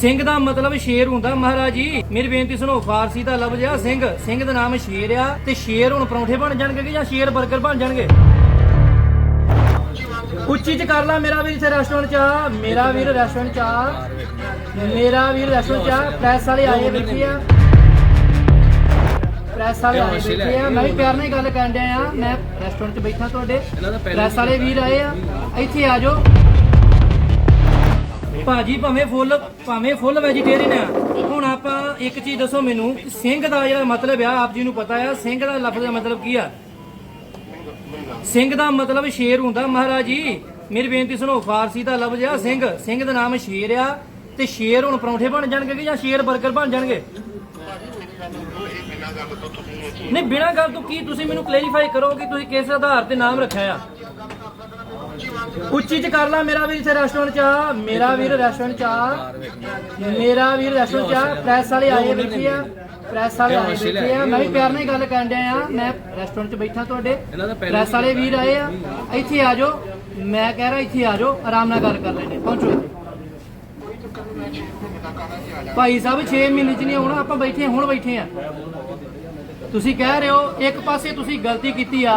ਸਿੰਘ ਦਾ ਮਤਲਬ ਸ਼ੇਰ ਹੁੰਦਾ। ਮਹਾਰਾਜ ਜੀ, ਮੇਰੀ ਬੇਨਤੀ ਸੁਣੋ, ਫਾਰਸੀ ਦਾ ਲਫ਼ਜ਼ ਆ ਸਿੰਘ। ਸਿੰਘ ਦਾ ਨਾਮ ਸ਼ੇਰ ਆ ਤੇ ਸ਼ੇਰ ਹੁਣ ਪਰੌਂਠੇ ਬਣ ਜਾਣਗੇ ਜਾਂ ਸ਼ੇਰ 버ਗਰ ਬਣ ਜਾਣਗੇ? ਉੱਚੀ ਚ ਕਰ ਲਾ ਮੇਰਾ ਵੀਰ ਇੱਥੇ ਰੈਸਟੋਰੈਂਟ ਚ ਆ। ਮੇਰਾ ਵੀਰ ਰੈਸਟੋਰੈਂਟ ਚ ਆ। ਮੇਰਾ ਵੀਰ ਰੈਸਟੋਰੈਂਟ ਚ ਆ। ਪ੍ਰੈਸ ਵਾਲੇ ਆਏ ਬੈਠੇ ਆ। ਪ੍ਰੈਸ ਵਾਲੇ ਆਏ ਬੈਠੇ ਆ। ਮੈਂ ਵੀ ਪਿਆਰ ਨਾਲ ਗੱਲ ਕਰਨ ਡਿਆ ਆ। ਮੈਂ ਰੈਸਟੋਰੈਂਟ 'ਚ ਬੈਠਾ ਤੁਹਾਡੇ। ਪ੍ਰੈਸ ਵਾਲੇ ਵੀਰ ਆਏ ਆ। ਇੱਥੇ ਆ ਜਾਓ। ਭਾਜੀ, ਭਾਵੇਂ ਫੁੱਲ ਭਾਵੇਂ ਫੁੱਲ ਵੈਜੀਟੇਰੀਅਨ ਆ, ਹੁਣ ਆਪਾਂ ਇੱਕ ਚੀਜ਼ ਦੱਸੋ ਮੈਨੂੰ, ਸਿੰਘ ਦਾ ਜਿਹੜਾ ਮਤਲਬ ਆ, ਆਪ ਜੀ ਨੂੰ ਪਤਾ ਆ, ਸਿੰਘ ਦਾ ਲਫ਼ਜ਼ ਦਾ ਮਤਲਬ ਕੀ ਆ? ਸਿੰਘ ਦਾ ਮਤਲਬ ਸ਼ੇਰ ਹੁੰਦਾ, ਮਹਾਰਾਜ ਜੀ, ਮੇਰੀ ਬੇਨਤੀ ਸੁਣੋ, ਫਾਰਸੀ ਦਾ ਲਫ਼ਜ਼ ਆ ਸਿੰਘ ਸਿੰਘ ਦਾ ਨਾਮ ਸ਼ੇਰ ਆ, ਤੇ ਸ਼ੇਰ ਹੁਣ ਪਰੌਂਠੇ ਬਣ ਜਾਣਗੇ ਜਾਂ ਸ਼ੇਰ 버ਗਰ ਬਣ ਜਾਣਗੇ? ਨਹੀਂ, ਬਿਨਾਂ ਗੱਲ ਤੋਂ ਕੀ ਤੁਸੀਂ ਮੈਨੂੰ ਕਲੈਰੀਫਾਈ ਕਰੋ ਕਿ ਤੁਸੀਂ ਕਿਸ ਆਧਾਰ ਤੇ ਨਾਮ ਰੱਖਿਆ ਆ? ਉੱਚੀ ਚ ਕਰ ਲਾ ਮੇਰਾ ਵੀਰ ਇੱਥੇ ਰੈਸਟੋਰੈਂਟ ਚ। ਆ ਮੇਰਾ ਵੀਰ ਰੈਸਟੋਰੈਂਟ ਚ ਆ। ਮੇਰਾ ਵੀਰ ਰੈਸਟੋਰੈਂਟ ਚ ਆ। ਪ੍ਰੈਸ ਵਾਲੇ ਆਏ ਬੈਠੇ ਆ। ਪ੍ਰੈਸ ਵਾਲੇ ਆਏ ਬੈਠੇ ਆ। ਮੈਂ ਵੀ ਪਿਆਰ ਨਾਲ ਹੀ ਗੱਲ ਕਰਨ ਡਿਆ ਆ। ਮੈਂ ਰੈਸਟੋਰੈਂਟ ਚ ਬੈਠਾ ਤੁਹਾਡੇ। ਪ੍ਰੈਸ ਵਾਲੇ ਵੀਰ ਆਏ ਆ। ਇੱਥੇ ਆ ਜਾਓ। ਮੈਂ ਕਹਿ ਰਿਹਾ ਇੱਥੇ ਆ ਜਾਓ। ਆਰਾਮ ਨਾਲ ਗੱਲ ਕਰ ਲੈਣੇ ਪਹੁੰਚੋ ਇੱਥੇ। ਭਾਈ ਸਾਹਿਬ 6 ਮਹੀਨੇ ਚ ਨਹੀਂ ਆਉਣਾ। ਆਪਾਂ ਬੈਠੇ ਹੁਣ ਬੈਠੇ ਆ ਤੁਸੀਂ ਕਹਿ ਰਹੇ ਹੋ ਇੱਕ ਪਾਸੇ ਤੁਸੀਂ ਗਲਤੀ ਕੀਤੀ ਆ।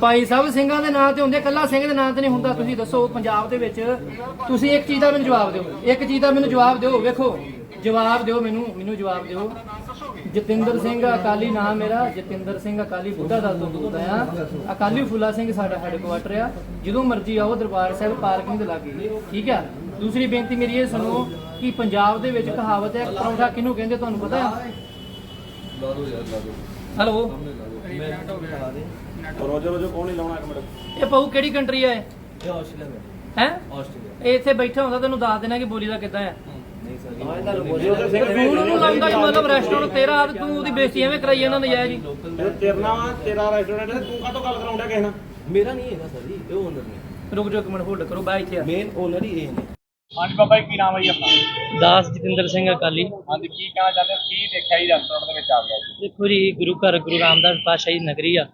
ਭਾਈ ਸਾਹਿਬ ਸਿੰਘਾਂ ਦੇ ਨਾਂ ਤੇ ਹੁੰਦੇ ਕੱਲਾ ਸਿੰਘ ਦੇ ਨਾਂ ਤੇ ਨਹੀਂ ਹੁੰਦਾ। ਤੁਸੀਂ ਦੱਸੋ ਪੰਜਾਬ ਦੇ ਵਿੱਚ, ਤੁਸੀਂ ਇੱਕ ਚੀਜ਼ ਦਾ ਮੈਨੂੰ ਜਵਾਬ ਦਿਓ। ਇੱਕ ਚੀਜ਼ ਦਾ ਮੈਨੂੰ ਜਵਾਬ ਦਿਓ, ਵੇਖੋ। ਜਵਾਬ ਦਿਓ ਮੈਨੂੰ ਮੈਨੂੰ ਜਵਾਬ ਦਿਓ। ਜਤਿੰਦਰ ਸਿੰਘ, ਅਕਾਲੀ ਨਾਮ ਮੇਰਾ। ਜਤਿੰਦਰ ਸਿੰਘ, ਅਕਾਲੀ ਬੁੱਢਾ ਦਲ ਤੋਂ ਆ ਅਕਾਲੀ ਫੁੱਲਾ ਸਿੰਘ ਸਾਡਾ ਹੈਡਕੁਆਟਰ ਆ। ਜਦੋਂ ਮਰਜ਼ੀ ਆਓ, ਦਰਬਾਰ ਸਾਹਿਬ ਪਾਰਕਿੰਗ ਦੇ ਲਾਗੇ। ਠੀਕ ਆ? ਦੂਸਰੀ ਬੇਨਤੀ ਮੇਰੀ ਇਹ ਸੁਣੋ ਕਿ ਪੰਜਾਬ ਦੇ ਵਿੱਚ ਕਹਾਵਤ ਹੈ, ਪਰੌਂਠਾ ਕਿਹਨੂੰ ਕਹਿੰਦੇ ਤੁਹਾਨੂੰ ਪਤਾ ਹੈ? ਹੈਲੋ? ਰੋਜੋ ਰੋਜੋ ਕੌਣ ਨਹੀਂ ਲਾਉਣਾ ਇੱਕ ਮਿੰਟ? ਇਹ ਪਾਉ ਕਿਹੜੀ ਕੰਟਰੀ ਆ ਇਹ? ਇਹ ਆਸਟ੍ਰੇਲੀਆ ਵਿੱਚ ਹੈ? ਆਸਟ੍ਰੇਲੀਆ। ਇਹ ਇੱਥੇ ਬੈਠਾ ਹੁੰਦਾ ਤੈਨੂੰ ਦੱਸ ਦੇਣਾ ਕਿ ਬੋਲੀ ਦਾ ਕਿੱਦਾਂ ਹੈ। ਨਹੀਂ ਸਰ ਤੂੰ ਨੂੰ ਲੱਗਦਾ ਕਿ ਮਤਲਬ ਰੈਸਟੋਰੈਂਟ ਤੇਰਾ ਆ। ਤੇ ਤੂੰ ਉਹਦੀ ਬੇਇੱਜ਼ਤੀ ਐਵੇਂ ਕਰਾਈ ਜਾਂਦਾ ਨਜਾਇਜ਼ ਹੀ। ਇਹ ਤੇਰਾ ਤੇਰਾ ਰੈਸਟੋਰੈਂਟ ਹੈ ਤੂੰ ਕਾਹਤੋਂ ਗੱਲ ਕਰਾਉਂਦਾ ਕਿਸੇ ਨਾਲ? ਮੇਰਾ ਨਹੀਂ ਹੈਗਾ ਸਰ ਜੀ ਇਹ ਓਨਰ ਨੇ। ਰੁਕ ਜਾ ਇੱਕ ਮਿੰਟ ਹੋਲਡ ਕਰੋ ਬਾਈ ਇੱਥੇ ਆ। ਮੇਨ ਓਨਰ ਹੀ ਇਹ ਨੇ। ਹਾਂਜੀ ਬਾਬਾ ਜੀ ਕੀ ਨਾਮ ਹੈ ਜੀ ਆਪਣਾ? ਦਾਸ ਜਤਿੰਦਰ ਸਿੰਘ ਅਕਾਲੀ। ਹਾਂਜੀ ਕੀ ਕਹਿਣਾ ਚਾਹੁੰਦੇ ਹੋ? ਕੀ ਦੇਖਿਆ ਜੀ ਰੈਸਟੋਰੈਂਟ ਦੇ ਵਿੱਚ ਆ ਗਿਆ ਜੀ? ਦੇਖੋ ਜੀ ਗੁਰੂ ਘਰ ਗੁਰੂ ਰਾਮਦਾਸ ਪਾਤਸ਼ਾਹੀ ਨਗਰੀ ਆ।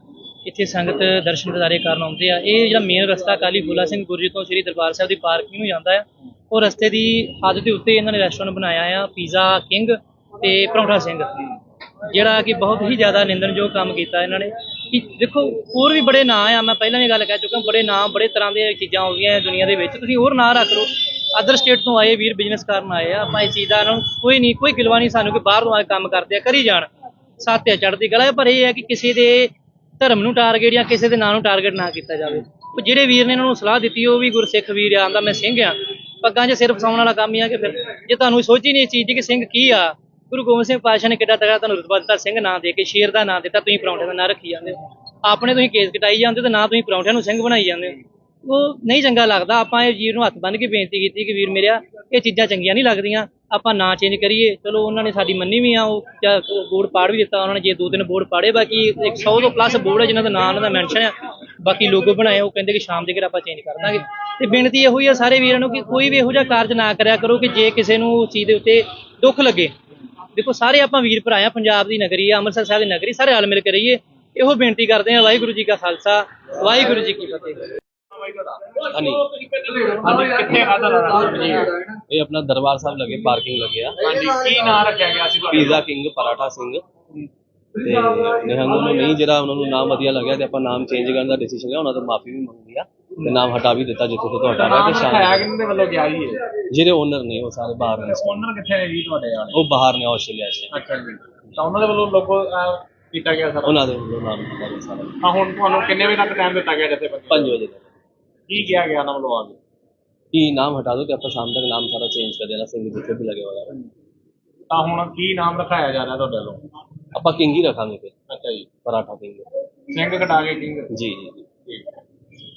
ਇੱਥੇ ਸੰਗਤ ਦਰਸ਼ਨ ਦਿਦਾਰੇ ਕਰਨ ਆਉਂਦੇ ਆ। ਇਹ ਜਿਹੜਾ ਮੇਨ ਰਸਤਾ ਕਾਲੀ ਫੂਲਾ ਸਿੰਘ ਗੁਰਜੀ ਤੋਂ ਸ੍ਰੀ ਦਰਬਾਰ ਸਾਹਿਬ ਦੀ ਪਾਰਕਿੰਗ ਨੂੰ ਜਾਂਦਾ ਆ। ਉਹ ਰਸਤੇ ਦੀ ਹੱਦ ਦੇ ਉੱਤੇ ਇਹਨਾਂ ਨੇ ਰੈਸਟੋਰੈਂਟ ਬਣਾਇਆ ਆ ਪੀਜ਼ਾ ਕਿੰਗ ਤੇ ਪਰੌਂਠਾ ਸਿੰਘ। ਜਿਹੜਾ ਕਿ ਬਹੁਤ ਹੀ ਜ਼ਿਆਦਾ ਨਿੰਦਣਯੋਗ ਕੰਮ ਕੀਤਾ ਇਹਨਾਂ ਨੇ। ਕਿ ਦੇਖੋ ਹੋਰ ਵੀ ਬੜੇ ਨਾਂ ਆ ਮੈਂ ਪਹਿਲਾਂ ਵੀ ਗੱਲ ਕਹਿ ਚੁੱਕਾ ਬੜੇ ਨਾਂ ਬੜੇ ਤਰ੍ਹਾਂ ਦੀਆਂ ਚੀਜ਼ਾਂ ਹੋ ਗਈਆਂ ਦੁਨੀਆ ਦੇ ਵਿੱਚ। ਤੁਸੀਂ ਹੋਰ ਨਾਂ ਰੱਖ ਲਓ। ਅਦਰ ਸਟੇਟ ਤੋਂ ਆਏ, ਵੀਰ ਬਿਜ਼ਨਸ ਕਰਨ ਆਏ ਆ, ਆਪਾਂ ਇਸ ਚੀਜ਼ ਦਾ ਨੂੰ ਕੋਈ ਨਹੀਂ, ਕੋਈ ਗਿਲਵਾ ਨਹੀਂ ਸਾਨੂੰ ਕਿ ਬਾਹਰ ਤੋਂ ਆ ਕੇ ਕੰਮ ਕਰਦੇ ਆ, ਕਰੀ ਜਾਣ। ਸਾਥਿਆ ਚੜ੍ਹਦੀ ਕਲਾ ਪਰ ਇਹ ਹੈ ਕਿ ਕਿਸੇ ਦੇ ਧਰਮ ਨੂੰ ਟਾਰਗੇਟ ਜਾਂ ਕਿਸੇ ਦੇ ਨਾਂ ਨੂੰ ਟਾਰਗੇਟ ਨਾ ਕੀਤਾ ਜਾਵੇ। ਉਹ ਜਿਹੜੇ ਵੀਰ ਨੇ ਇਹਨਾਂ ਨੂੰ ਸਲਾਹ ਦਿੱਤੀ, ਉਹ ਵੀ ਗੁਰਸਿੱਖ ਵੀਰ ਆ, ਆਂਦਾ ਮੈਂ ਸਿੰਘ ਆ। ਪੱਗਾਂ 'ਚ ਸਿਰ ਫਸਾਉਣ ਵਾਲਾ ਕੰਮ ਹੀ ਆ ਕਿ ਫਿਰ ਜੇ ਤੁਹਾਨੂੰ ਸੋਚ ਹੀ ਨਹੀਂ ਇਸ ਚੀਜ਼ ਦੀ ਕਿ ਸਿੰਘ ਕੀ ਆ? ਗੁਰੂ ਗੋਬਿੰਦ ਸਿੰਘ ਪਾਤਸ਼ਾਹ ਨੇ ਕਿੱਡਾ ਤਗੜਾ ਤੁਹਾਨੂੰ ਰੁਤਬਾ ਦਿੱਤਾ, ਸਿੰਘ ਨਾਂ ਦੇ ਕੇ, ਸ਼ੇਰ ਦਾ ਨਾਂ ਦਿੱਤਾ, ਤੁਸੀਂ ਪਰੌਂਠੇ ਦਾ ਨਾਂ ਰੱਖੀ ਜਾਂਦੇ ਹੋ। ਆਪਣੇ ਤੁਸੀਂ ਕੇਸ ਕਟਾਈ ਜਾਂਦੇ ਤੇ ਨਾ ਤੁਸੀਂ ਪਰੌਂਠਿਆਂ ਨੂੰ ਸਿੰਘ ਬਣਾਈ ਜਾਂਦੇ ਹੋ। ਉਹ ਨਹੀਂ ਚੰਗਾ ਲੱਗਦਾ। ਆਪਾਂ ਇਹ ਵੀਰ ਨੂੰ ਹੱਥ ਬੰਨ੍ਹ ਕੇ ਬੇਨਤੀ ਕੀਤੀ ਕਿ ਵੀਰ ਮੇਰਿਆ, ਇਹ ਚੀਜ਼ਾਂ ਚੰਗੀਆਂ ਨਹੀਂ ਲੱਗਦੀਆਂ। ਆਪਾਂ ਨਾਂ ਚੇਂਜ ਕਰੀਏ। ਚਲੋ, ਉਹਨਾਂ ਨੇ ਸਾਡੀ ਮੰਨੀ ਵੀ ਆ, ਉਹ ਬੋਰਡ ਪਾੜ ਵੀ ਦਿੱਤਾ, ਉਹਨਾਂ ਨੇ ਜੇ ਦੋ ਤਿੰਨ ਬੋਰਡ ਪਾੜੇ, ਬਾਕੀ 100 ਤੋਂ ਪਲੱਸ ਬੋਰਡ ਹੈ ਜਿਨ੍ਹਾਂ ਦਾ ਨਾਂ ਉਹਨਾਂ ਦਾ ਮੈਂਸ਼ਨ ਆ। ਬਾਕੀ ਲੋਗੋ ਬਣਾਏ, ਉਹ ਕਹਿੰਦੇ ਕਿ ਸ਼ਾਮ ਦੇ ਘਰ ਆਪਾਂ ਚੇਂਜ ਕਰ ਦਾਂਗੇ। ਤੇ ਬੇਨਤੀ ਇਹੋ ਹੀ ਆ ਸਾਰੇ ਵੀਰਾਂ ਨੂੰ ਕਿ ਕੋਈ ਵੀ ਇਹੋ ਜਿਹਾ ਕਾਰਜ ਨਾ ਕਰਿਆ ਕਰੋ ਕਿ ਜੇ ਕਿਸੇ ਨੂੰ ਉਸ ਚੀਜ਼ ਦੇ ਉੱਤੇ ਦੁੱਖ ਲੱਗੇ। ਦੇਖੋ, ਸਾਰੇ ਆਪਾਂ ਵੀਰ ਭਰਾ ਆ, ਪੰਜਾਬ ਦੀ ਨਗਰੀ ਆ, ਅੰਮ੍ਰਿਤਸਰ ਸਾਹਿਬ ਦੀ ਨਗਰੀ, ਸਾਰੇ ਰਲ ਮਿਲ ਕੇ ਰਹੀਏ। ਇਹੋ ਬੇਨਤੀ ਕਰਦੇ ਆ, ਵਾਹਿਗੁਰੂ ਜੀ ਕਾ ਖਾਲਸਾ, ਵਾਹਿਗੁਰੂ ਜੀ ਕੀ ਫਤਿਹ। ਹਨੀ ਹਾਂਜੀ। ਕਿੱਥੇ ਖਾਦਾ ਰੈਸਟੋਰੈਂਟ ਜੀ ਇਹ ਆਪਣਾ ਦਰਬਾਰ ਸਾਹਿਬ ਲੱਗੇ ਪਾਰਕਿੰਗ ਲੱਗੇ ਆ। ਹਾਂਜੀ ਕੀ ਨਾਮ ਰੱਖਿਆ ਗਿਆ ਸੀ ਤੁਹਾਡਾ? Pizza king Paratha Singh. ਤੇ ਨਿਹੰਗ ਨੂੰ ਨਹੀਂ ਜਿਹੜਾ ਉਹਨਾਂ ਨੂੰ ਨਾਮ ਵਧੀਆ ਲੱਗਿਆ ਤੇ ਆਪਾਂ ਨਾਮ ਚੇਂਜ ਕਰਨ ਦਾ ਡਿਸੀਜਨ ਲਿਆ ਉਹਨਾਂ ਤੋਂ ਮਾਫੀ ਵੀ ਮੰਗੀ ਆ ਤੇ ਨਾਮ ਹਟਾ ਵੀ ਦਿੱਤਾ ਜਿੱਥੇ ਤੋਂ ਤੁਹਾਡਾ ਹੈ ਤੇ ਹੈ ਸ਼ਾਮ ਕਿੰਨੇ ਵੱਲੋਂ ਗਿਆ ਜੀ ਇਹ? ਜਿਹੜੇ ਓਨਰ ਨੇ ਉਹ ਸਾਰੇ ਬਾਹਰ ਨੇ। ਓਨਰ ਕਿੱਥੇ ਹੈ ਜੀ ਤੁਹਾਡੇ ਯਾਰ ਉਹ ਬਾਹਰ ਨੇ ਆਸਟ੍ਰੇਲੀਆ 'ਚ। ਅੱਛਾ ਜੀ। ਤਾਂ ਉਹਨਾਂ ਦੇ ਵੱਲੋਂ ਲੋਗੋ ਕੀਤਾ ਗਿਆ ਸਾਰਾ? ਉਹਨਾਂ ਦੇ ਵੱਲੋਂ ਨਾਮ ਦਿੱਤਾ ਗਿਆ ਸਾਰਾ। ਤਾਂ ਹੁਣ ਤੁਹਾਨੂੰ ਕਿੰਨੇ ਵਜੇ ਤੱਕ ਟਾਈਮ ਦਿੱਤਾ ਗਿਆ ਜਥੇ 5 ਵਜੇ ਤੱਕ। ਕੀ ਕਿਹਾ ਗਿਆ ਨਾਮ ਲਵਾ ਕੇ कि नाम हटा दो कि आपका शाम तक नाम सारा चेंज कर देना सिंह जितने भी लगे हुआ है ਤਾਂ ਹੁਣ ਕੀ ਨਾਮ ਰਖਾਇਆ ਜਾ ਰਿਹਾ ਤੁਹਾਡੇ ਵੱਲੋਂ ਆਪਾਂ किंग ही रखांगे फिर ਅੱਛਾ ਜੀ पराठा किंग ਸਿੰਘ ਕਟਾ ਕੇ ਕਿੰਗ जी जी जी